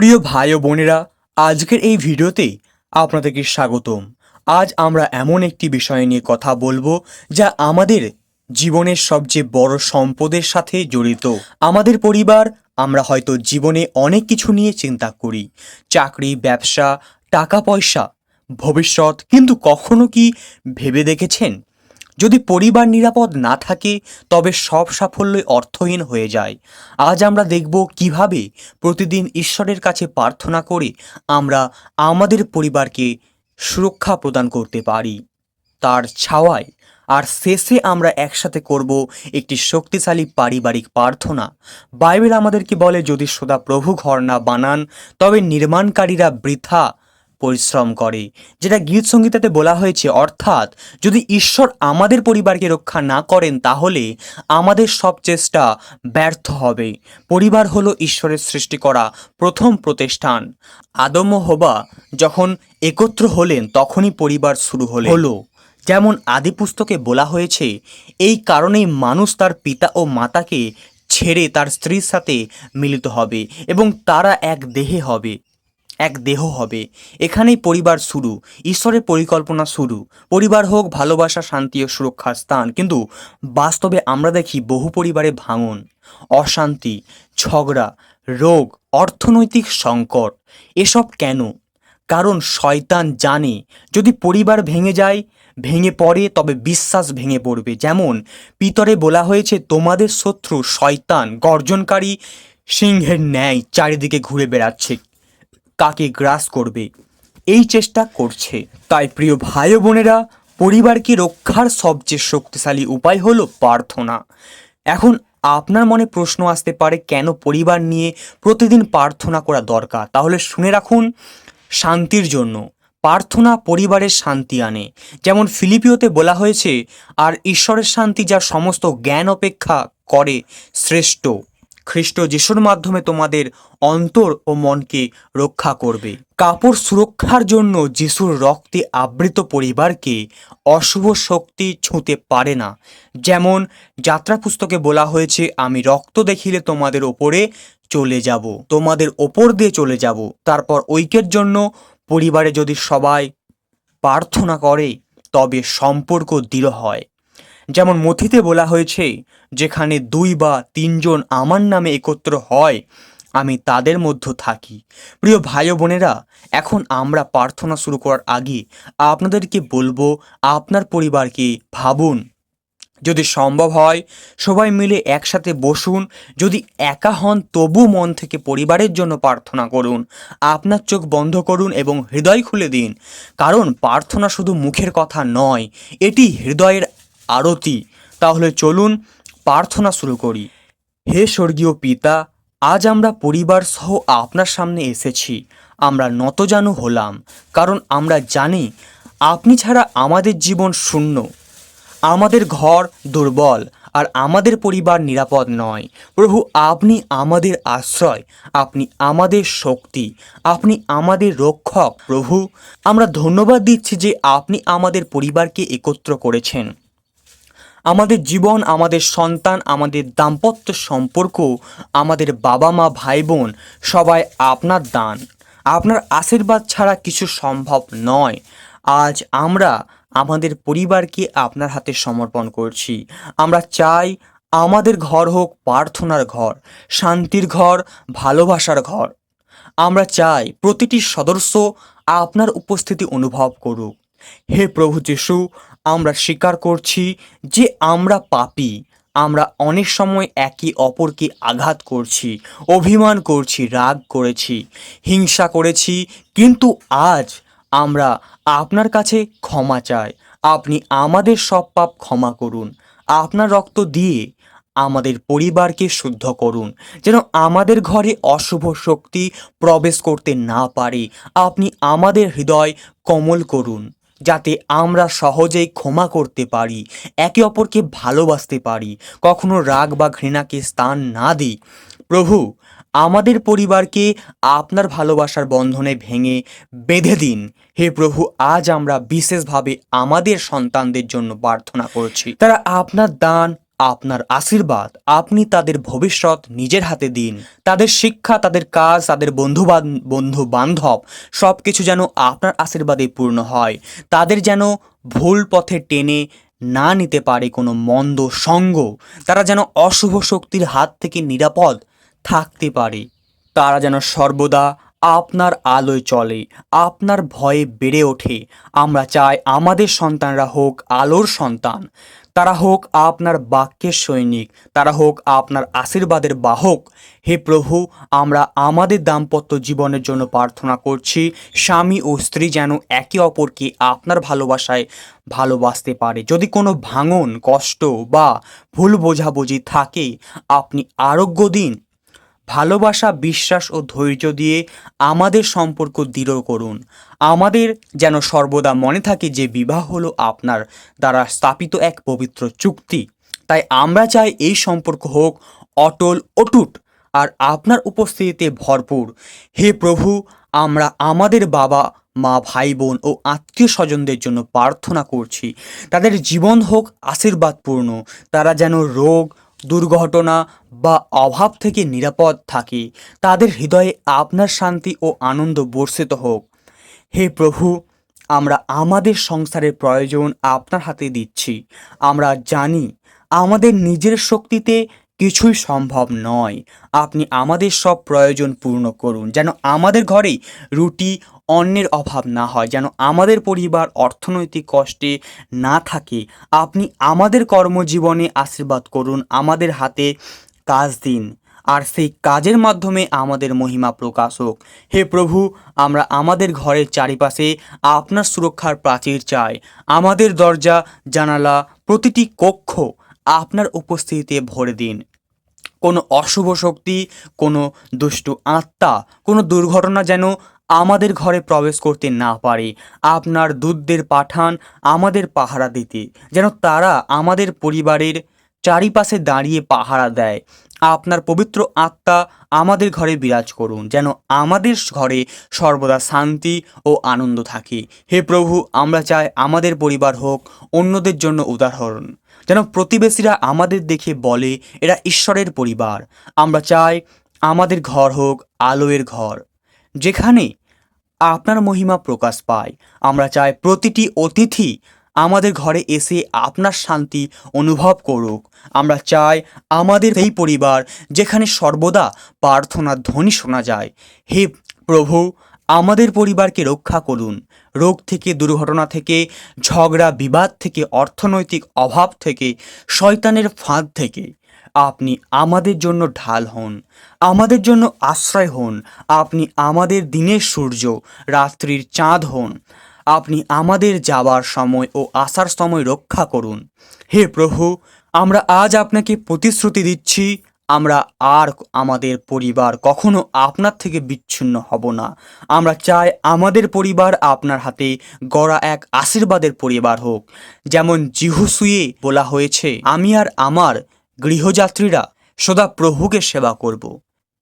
প্রিয় ভাই ও বোনেরা, আজকের এই ভিডিওতে আপনাদেরকে স্বাগতম। আজ আমরা এমন একটি বিষয় নিয়ে কথা বলব যা আমাদের জীবনের সবচেয়ে বড় সম্পদের সাথে জড়িত। আমাদের পরিবার, আমরা হয়তো জীবনে অনেক কিছু নিয়ে চিন্তা করি। চাকরি, ব্যবসা টাকা পয়সা ভবিষ্যৎ, কিন্তু কখনো কি ভেবে দেখেছেন? যদি পরিবার নিরাপদ না থাকে, তবে সব সাফল্যই অর্থহীন হয়ে যায়। আজ আমরা দেখব কীভাবে প্রতিদিন ঈশ্বরের কাছে প্রার্থনা করে আমরা আমাদের পরিবারকে সুরক্ষা প্রদান করতে পারি। তার ছাওয়ায় আর শেষে আমরা একসাথে করব একটি শক্তিশালী পারিবারিক প্রার্থনা। বাইবেল আমাদেরকে বলে, যদি সদা প্রভু ঘর না বানান, তবে নির্মাণকারীরা বৃথা পরিশ্রম করে। যেটা গীত সঙ্গীতাতে বলা হয়েছে, অর্থাৎ যদি ঈশ্বর আমাদের পরিবারকে রক্ষা না করেন, তাহলে আমাদের সব চেষ্টা ব্যর্থ হবে। পরিবার হলো ঈশ্বরের সৃষ্টি করা প্রথম প্রতিষ্ঠান। আদম হবা যখন একত্র হলেন, তখনই পরিবার শুরু হলো। হলো। যেমন আদি পুস্তকে বলা হয়েছে, এই কারণেই মানুষ তার পিতা ও মাতাকে ছেড়ে তার স্ত্রীর সাথে মিলিত হবে এবং তারা এক দেহে হবে। এক দেহ হবে। এখানেই পরিবার শুরু। ঈশ্বরের পরিকল্পনা শুরু। পরিবার হোক, ভালোবাসা, শান্তি ও সুরক্ষার স্থান। কিন্তু বাস্তবে আমরা দেখি বহু পরিবারে ভাঙন, অশান্তি, ঝগড়া, রোগ, অর্থনৈতিক সংকট। এসব কেন? কারণ শয়তান জানে, যদি পরিবার ভেঙে যায়, ভেঙে পড়ে, তবে বিশ্বাস ভেঙে পড়বে। যেমন পিতরে বলা হয়েছে, তোমাদের শত্রু শয়তান, গর্জনকারী সিংহের ন্যায় চারিদিকে ঘুরে বেড়াচ্ছে। কাকে গ্রাস করবে? এই চেষ্টা করছে। তাই প্রিয় ভাই বোনেরা, পরিবারকে রক্ষার সবচেয়ে শক্তিশালী উপায় হলো প্রার্থনা। এখন আপনার মনে প্রশ্ন আসতে পারে, কেন পরিবার নিয়ে প্রতিদিন প্রার্থনা করা দরকার? তাহলে শুনে রাখুন, শান্তির জন্য। প্রার্থনা পরিবারের শান্তি আনে। যেমন ফিলিপিওতে বলা হয়েছে, আর ঈশ্বরের শান্তি যা সমস্ত জ্ঞান অপেক্ষা করে শ্রেষ্ঠ। খ্রিস্ট যিশুর মাধ্যমে তোমাদের অন্তর ও মনকে রক্ষা করবে। কাপড় সুরক্ষার জন্য যিশুর রক্তে আবৃত পরিবারকে অশুভ শক্তি ছুঁতে পারে না। যেমন যাত্রা পুস্তকে বলা হয়েছে, আমি রক্ত দেখিলে তোমাদের ওপরে চলে যাব, তোমাদের ওপর দিয়ে চলে যাব। তারপর ঐক্যের জন্য পরিবারে যদি সবাই প্রার্থনা করে, তবে সম্পর্ক দৃঢ় হয়। যেমন মথিতে বলা হয়েছে, যেখানে দুই বা তিনজন আমার নামে একত্র হয়, আমি তাদের মধ্যে থাকি। প্রিয় ভাই বোনেরা, এখন আমরা প্রার্থনা শুরু করার আগে আপনাদেরকে বলব, আপনার পরিবারকে ভাবুন। যদি সম্ভব হয়, সবাই মিলে একসাথে বসুন। যদি একা হন, তবু মন থেকে পরিবারের জন্য প্রার্থনা করুন। আপনার চোখ বন্ধ করুন এবং হৃদয় খুলে দিন। কারণ প্রার্থনা শুধু মুখের কথা নয়, এটি হৃদয়ের আরতি। তাহলে চলুন প্রার্থনা শুরু করি। হে স্বর্গীয় পিতা, আজ আমরা পরিবার সহ আপনার সামনে এসেছি। আমরা নতজানু হলাম, কারণ আমরা জানি আপনি ছাড়া আমাদের জীবন শূন্য। আমাদের ঘর দুর্বল আর আমাদের পরিবার নিরাপদ নয়। প্রভু, আপনি আমাদের আশ্রয়, আপনি আমাদের শক্তি, আপনি আমাদের রক্ষক। প্রভু, আমরা ধন্যবাদ দিচ্ছি যে আপনি আমাদের পরিবারকে একত্র করেছেন। আমাদের জীবন, আমাদের সন্তান, আমাদের দাম্পত্য সম্পর্ক, আমাদের বাবা মা, ভাই বোন, সবাই আপনার দান। আপনার আশীর্বাদ ছাড়া কিছু সম্ভব নয়। আজ আমরা আমাদের পরিবারকে আপনার হাতে সমর্পণ করছি। আমরা চাই আমাদের ঘর হোক প্রার্থনার ঘর, শান্তির ঘর, ভালোবাসার ঘর। আমরা চাই প্রতিটি সদস্য আপনার উপস্থিতি অনুভব করুক। হে প্রভু যিশু আমরা স্বীকার করছি যে আমরা পাপি। আমরা অনেক সময় একে অপরকে আঘাত করছি, অভিমান করছি, রাগ করেছি, হিংসা করেছি, কিন্তু আজ আমরা আপনার কাছে ক্ষমা চাই। আপনি আমাদের সব পাপ ক্ষমা করুন। আপনার রক্ত দিয়ে আমাদের পরিবারকে শুদ্ধ করুন, যেন আমাদের ঘরে অশুভ শক্তি প্রবেশ করতে না পারে। আপনি আমাদের হৃদয় কোমল করুন। যাতে আমরা সহজেই ক্ষমা করতে পারি, একে অপরকে ভালোবাসতে পারি, কখনো রাগ বা ঘৃণাকে স্থান না দিই। প্রভু, আমাদের পরিবারকে আপনার ভালোবাসার বন্ধনে ভেঙে বেঁধে দিন। হে প্রভু, আজ আমরা বিশেষভাবে আমাদের সন্তানদের জন্য প্রার্থনা করছি। তারা আপনার দান আপনার আশীর্বাদ, আপনি তাদের ভবিষ্যৎ নিজের হাতে দিন। তাদের শিক্ষা, তাদের কাজ, তাদের বন্ধু বান- বন্ধু বান্ধব সব কিছু যেন আপনার আশীর্বাদে পূর্ণ হয়। তাদের যেন ভুল পথে টেনে না নিতে পারে কোনো মন্দ সঙ্গ। তারা যেন অশুভ শক্তির হাত থেকে নিরাপদ থাকতে পারে। তারা যেন সর্বদা আপনার আলোয় চলে, আপনার ভয়ে বেড়ে ওঠে। আমরা চাই আমাদের সন্তানরা হোক আলোর সন্তান। তারা হোক আপনার বাক্যের সৈনিক, তারা হোক আপনার আশীর্বাদের বাহক। হে প্রভু, আমরা আমাদের দাম্পত্য জীবনের জন্য প্রার্থনা করছি, স্বামী ও স্ত্রী যেন একে অপরকে আপনার ভালোবাসায় ভালোবাসতে পারে। যদি কোনো ভাঙন, কষ্ট বা ভুল বোঝাবুঝি থাকে, আপনি আরোগ্য দিন। ভালোবাসা, বিশ্বাস ও ধৈর্য দিয়ে আমাদের সম্পর্ক দৃঢ় করুন। আমাদের যেন সর্বদা মনে থাকে যে বিবাহ হলো আপনার দ্বারা স্থাপিত এক পবিত্র চুক্তি। তাই আমরা চাই এই সম্পর্ক হোক অটল, অটুট আর আপনার উপস্থিতিতে ভরপুর। হে প্রভু, আমরা আমাদের বাবা, মা ভাই বোন ও আত্মীয় স্বজনদের জন্য প্রার্থনা করছি। তাদের জীবন হোক আশীর্বাদপূর্ণ। তারা যেন রোগ দুর্ঘটনা বা অভাব থেকে নিরাপদ থাকি। তাদের হৃদয়ে আপনার শান্তি ও আনন্দ বর্ষিত হোক। হে প্রভু, আমরা আমাদের সংসারের প্রয়োজন আপনার হাতে দিচ্ছি। আমরা জানি আমাদের নিজের শক্তিতে কিছুই সম্ভব নয়। আপনি আমাদের সব প্রয়োজন পূর্ণ করুন, যেন আমাদের ঘরে রুটি অন্যের অভাব না হয়, যেন আমাদের পরিবার অর্থনৈতিক কষ্টে না থাকে। আপনি আমাদের কর্মজীবনে আশীর্বাদ করুন, আমাদের হাতে কাজ দিন, আর সেই কাজের মাধ্যমে আমাদের মহিমা প্রকাশ হোক। হে প্রভু, আমরা আমাদের ঘরের চারিপাশে আপনার সুরক্ষার প্রাচীর চাই। আমাদের দরজা, জানালা, প্রতিটি কক্ষ আপনার উপস্থিতিতে ভরে দিন। কোনো অশুভ শক্তি, কোনো দুষ্টু আত্মা, কোনো দুর্ঘটনা যেন আমাদের ঘরে প্রবেশ করতে না পারে। আপনার দুধদের পাঠান, আমাদের পাহারা দিতে, যেন তারা আমাদের পরিবারের চারিপাশে দাঁড়িয়ে পাহারা দেয়। আপনার পবিত্র আত্মা আমাদের ঘরে বিরাজ করুন, যেন আমাদের ঘরে সর্বদা শান্তি ও আনন্দ থাকে। হে প্রভু, আমরা চাই আমাদের পরিবার হোক, অন্যদের জন্য উদাহরণ। যেন প্রতিবেশীরা আমাদের দেখে বলে, এরা ঈশ্বরের পরিবার। আমরা চাই আমাদের ঘর হোক আলোয়ের ঘর, যেখানে আপনার মহিমা প্রকাশ পায়। আমরা চাই প্রতিটি অতিথি আমাদের ঘরে এসে আপনার শান্তি অনুভব করুক। আমরা চাই আমাদের এই পরিবার, যেখানে সর্বদা প্রার্থনার ধ্বনি শোনা যায়। হে প্রভু আমাদের পরিবারকে রক্ষা করুন। রোগ থেকে, দুর্ঘটনা থেকে, ঝগড়া, বিবাদ থেকে, অর্থনৈতিক অভাব থেকে, শয়তানের ফাঁদ থেকে। আপনি আমাদের জন্য ঢাল হন। আমাদের জন্য আশ্রয় হন। আপনি আমাদের দিনের সূর্য, রাত্রির চাঁদ হন। আপনি আমাদের যাবার সময় ও আসার সময় রক্ষা করুন। হে প্রভু, আমরা আজ আপনাকে প্রতিশ্রুতি দিচ্ছি আমরা আর আমাদের পরিবার কখনো আপনার থেকে বিচ্ছিন্ন হব না। আমরা চাই আমাদের পরিবার আপনার হাতে গড়া এক আশীর্বাদের পরিবার হোক। যেমন জিহুসুয়ে বলা হয়েছে, আমি আর আমার গৃহযাত্রীরা সদা প্রভুকে সেবা করব।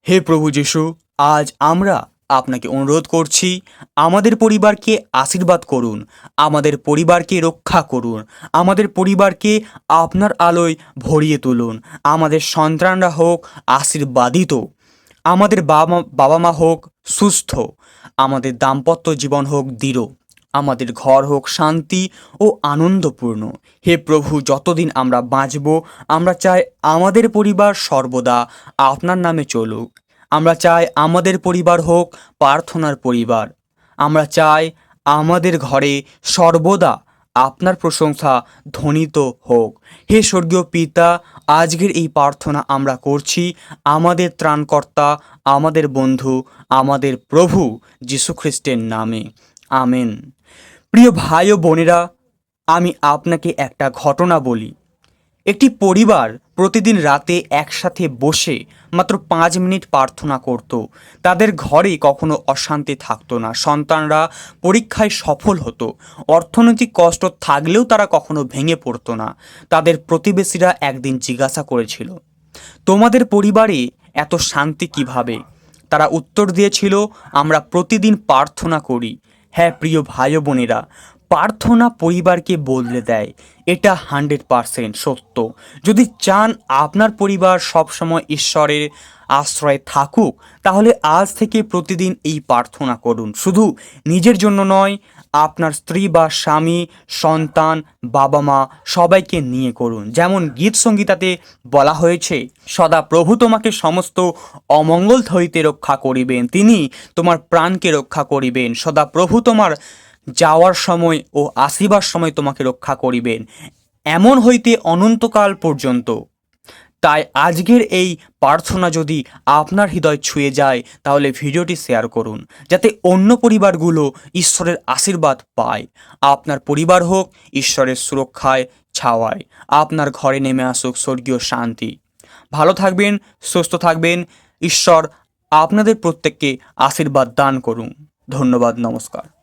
হে প্রভু যিশু, আজ আমরা আপনাকে অনুরোধ করছি, আমাদের পরিবারকে আশীর্বাদ করুন, আমাদের পরিবারকে রক্ষা করুন, আমাদের পরিবারকে আপনার আলোয় ভরিয়ে তুলুন, আমাদের সন্তানরা হোক আশীর্বাদিত, আমাদের বাবা বাবা মা হোক সুস্থ, আমাদের দাম্পত্য জীবন হোক দৃঢ়, আমাদের ঘর হোক শান্তি ও আনন্দপূর্ণ। হে প্রভু, যতদিন আমরা বাঁচব, আমরা চাই আমাদের পরিবার সর্বদা আপনার নামে চলুক। আমরা চাই আমাদের পরিবার হোক প্রার্থনার পরিবার। আমরা চাই আমাদের ঘরে সর্বদা আপনার প্রশংসা ধ্বনিত হোক। হে স্বর্গীয় পিতা, আজকের এই প্রার্থনা আমরা করছি আমাদের ত্রাণকর্তা, আমাদের বন্ধু, আমাদের প্রভু যীশুখ্রিস্টের নামে। আমেন। প্রিয় ভাই ও বোনেরা, আমি আপনাকে একটা ঘটনা বলি। একটি পরিবার প্রতিদিন রাতে একসাথে বসে মাত্র পাঁচ মিনিট প্রার্থনা করত। তাদের ঘরে কখনো অশান্তি থাকতো না। সন্তানরা পরীক্ষায় সফল হতো। অর্থনৈতিক কষ্ট থাকলেও তারা কখনো ভেঙে পড়তো না। তাদের প্রতিবেশীরা একদিন জিজ্ঞাসা করেছিল, তোমাদের পরিবারে এত শান্তি কীভাবে? তারা উত্তর দিয়েছিল, আমরা প্রতিদিন প্রার্থনা করি। হ্যাঁ প্রিয় ভাই বোনেরা প্রার্থনা পরিবারকে বদলে দেয়। এটা হান্ড্রেড পারসেন্ট সত্য। যদি চান আপনার পরিবার সবসময় ঈশ্বরের আশ্রয়ে থাকুক, তাহলে আজ থেকে প্রতিদিন এই প্রার্থনা করুন। শুধু নিজের জন্য নয়, আপনার স্ত্রী বা স্বামী, সন্তান বাবা মা সবাইকে নিয়ে করুন। যেমন গীত সঙ্গীতাতে বলা হয়েছে, সদা প্রভু তোমাকে সমস্ত অমঙ্গল হইতে রক্ষা করিবেন। তিনি তোমার প্রাণকে রক্ষা করিবেন। সদা প্রভু তোমার যাওয়ার সময় ও আসিবার সময় তোমাকে রক্ষা করিবেন। এমন হইতে অনন্তকাল পর্যন্ত। তাই আজকের এই প্রার্থনা যদি আপনার হৃদয় ছুঁয়ে যায়, তাহলে ভিডিওটি শেয়ার করুন, যাতে অন্য পরিবারগুলো ঈশ্বরের আশীর্বাদ পায়। আপনার পরিবার হোক, ঈশ্বরের সুরক্ষায়, ছাওয়ায়। আপনার ঘরে নেমে আসুক স্বর্গীয় শান্তি। ভালো থাকবেন, সুস্থ থাকবেন। ঈশ্বর আপনাদের প্রত্যেককে আশীর্বাদ দান করুন। ধন্যবাদ, নমস্কার।